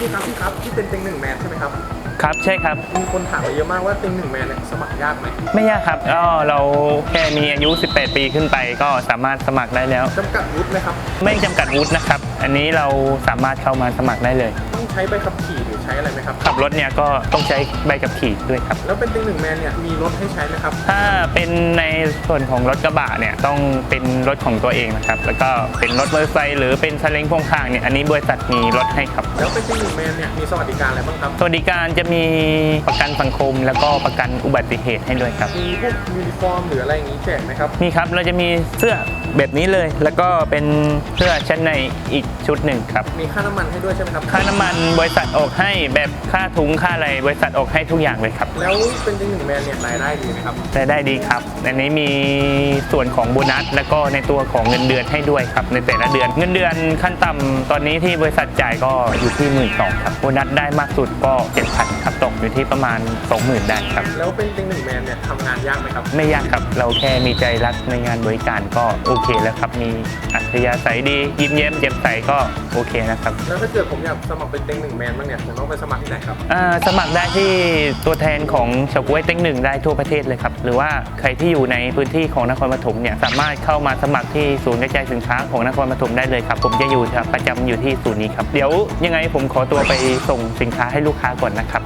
พี่ครับพี่ครับที่เป็นเต็งหนึ่งแมนใช่ไหมครับครับใช่ครับ มีคนถามมาเยอะมากว่าเต็งหนึ่งแมนเนี่ยสมัครยากไหมไม่ยากครับก็เราแค่มีอายุ 18 ปีขึ้นไปก็สามารถสมัครได้แล้ว จำกัดวุฒิไหมครับไม่จำกัดวุฒินะครับ อันนี้เราสามารถเข้ามาสมัครได้เลย ต้องใช้ใบขับขี่หรือใช้อะไรไหมครับ ขับรถเนี่ยก็ต้องใช้ใบขับขี่ด้วยครับ แล้วเป็นเต็งหนึ่งแมนเนี่ยมีรถให้ใช้ไหมครับ ถ้าเป็นในส่วนของรถกระบะเนี่ยต้องเป็นรถของตัวเองนะครับ แล้วก็เป็นรถมอเตอร์ไซค์หรือเป็นซาเล้งพ่วงข้างเนี่ยอันนี้บริษัทมีรถให้ครับ แล้วเป็นเต็งหนึ่งแมนเนี่ยมีสวัสดิการอะไรบ้างครับสวัสดิการจะมีประกันสังคม แล้วก็ประกันอุบัติเหตุให้ด้วยครับมีพวกยูนิฟอร์มหรืออะไรอย่างนี้แจกไหมครับ มีครับเราจะมีเสื้อ แบบนี้เลย แล้วก็เป็นเสื้อชั้นในอีกชุดหนึ่งครับ มีค่าน้ำมันให้ด้วยใช่ไหมครับ ค่าน้ำมันบริษัทออกให้แบบค่าถุงค่าอะไรบริษัทออกให้ทุกอย่างเลยครับแล้วเป็นเต็งหนึ่งแมนเนี่ยรายได้ดีไหมครับ รายได้ดีครับอันนี้มีส่วนของโบนัส แล้วก็ในตัวของเงินเดือนให้ด้วยครับในแต่ละเดือน เงินเดือนขั้นต่ำตอนนี้ที่บริษัทจ่ายก็อยู่ที่หมื่นสองครับโบนัสได้มากสุดก็เจ็ดพันครับ ตกอยู่ที่ประมาณ 20,000ได้ครับ แล้วเป็นเต็งหนึ่งแมนเนี่ยทำงานยากไหมครับ ไม่ยากครับ เราแค่มีใจรักในงานบริการก็โอเคแล้วครับ มีอั ธยาศัยดี ยิ้มแย้มแจ่มใสก็โอเคนะครับ แล้วถ้าเกิดผมอยากสมัครเป็นเต็งหนึ่งแมนบ้างเนี่ยผมต้องไปสมัครที่ไหนครับ อ่าสมัครได้ที่ตัวแทนของเฉาก๊วยเต็งหนึ่งได้ทั่วประเทศเลยครับ หรือว่าใครที่อยู่ในพื้นที่ของนครปฐมเนี่ยสามารถเข้ามาสมัครที่ศูนย์กระจายสินค้าของนครปฐมได้เลยครับ ผมจะอยู่ประจำอยู่ที่ศูนย์นี้ครับ เดี๋ยวยังไงผมขอตัวไปส่งสินค้าให้ลูกค้าก่อนนะครับ